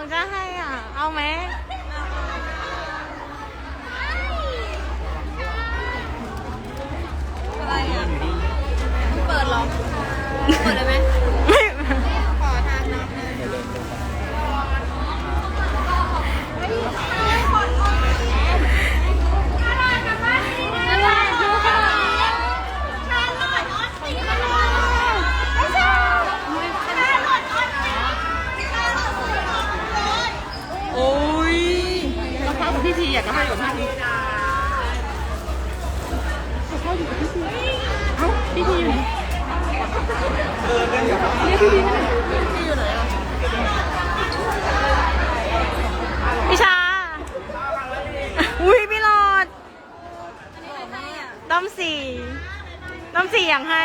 ของจะให้อะ เอาไหมอะไรอะเปิดหรอ เปิดเลยไหม ไม่ ขอทางน้ำเลย โอ้ยรองเท้า ของพี่ทีอยากจะให้กับพี่ทีเอ้าพี่ทีอยู่ไหนเรียกพี่ทีให้หน่อยพี่อยู่ไหนอะพี่ชา อุ้ยพี่หลอดต้อมสี่ต้อมสี่อย่างให้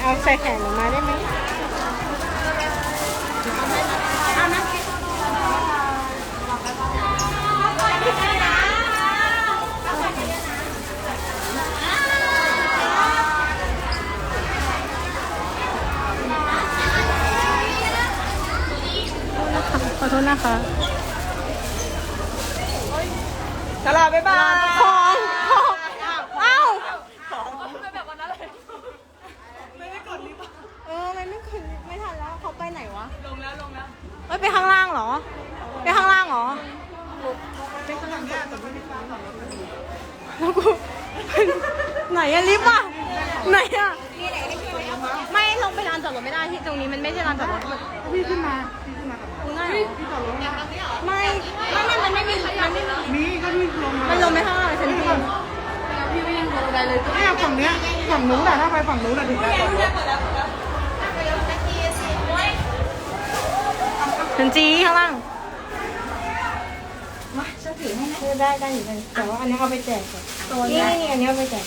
เอาใส่แขนหนูมาได้ไหมเอานะขอโทษนะคะตลาดบ๊ายบาย ของของเอ้า ไม่ได้กดลิฟต์ เออมันไม่ขึ้นไม่ทันแล้วเขาไปไหนวะ ลงแล้วลงแล้วเฮ้ยไปข้างล่างเหรอ ไปข้างล่างเหรอเช็คข้างหลังเนี่ยแต่ไม่ได้ฟังหรอกแล้วกูไหนอะลิฟต์อะไหนอะไม่ลงไปลานจอดรถไม่ได้ที่ตรงนี้มันไม่ใช่ลานจอดรถมันพี่ขึ้นมาพี่ขึ้นมากับตรงนั้นเหรอพี่ต่อรถไม่ไม่ไม่มันไม่มีมันไม่มีมีก็พี่ลงมามันลงไปข้างล่างฉันพี่พี่ไม่ยังลงได้เลยเนี่ยฝั่งเนี้ยฝั่งนู้นแหละถ้าไปฝั่งนู้นแหละถึงแล้วจอดร ถถึงจีข้างล่างมาฉันถือให้นะได้ได้อยู่กันแต่ว่าอันนี้เอาไปแจกก่อนตัวนี่นี้นี่อันนี้เอาไปแจก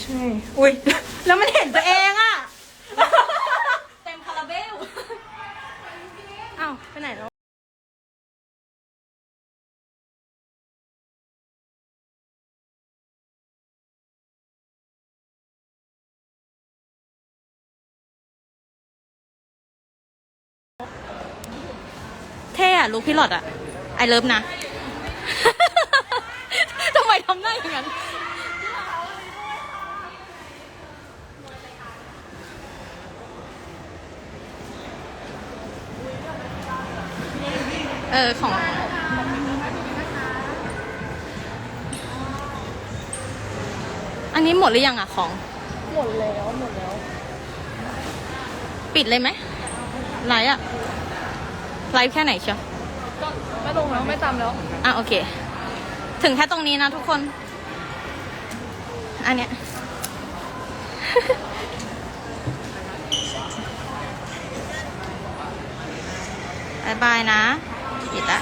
ใช่ อุ้ย แล้วมันเห็นตัวเองอะเต็มคาราเบลอ้าวไปไหนแล้ว อะลูกพี่หลอดอะไอเลิฟนะ ทำไมทำหน้าอย่างนั้น เออ ของอันนี้หมดหรือยังอะของ หมดแล้วหมดแล้ว ปิดเลยไหมไลฟ์อะไลฟ์แค่ไหนเชียวก็ ไม่ลงแล้วไม่ตามแล้ว อะโอเค ถึงแค่ตรงนี้นะทุกคน อันเนี้ย บายบายนะปิดละ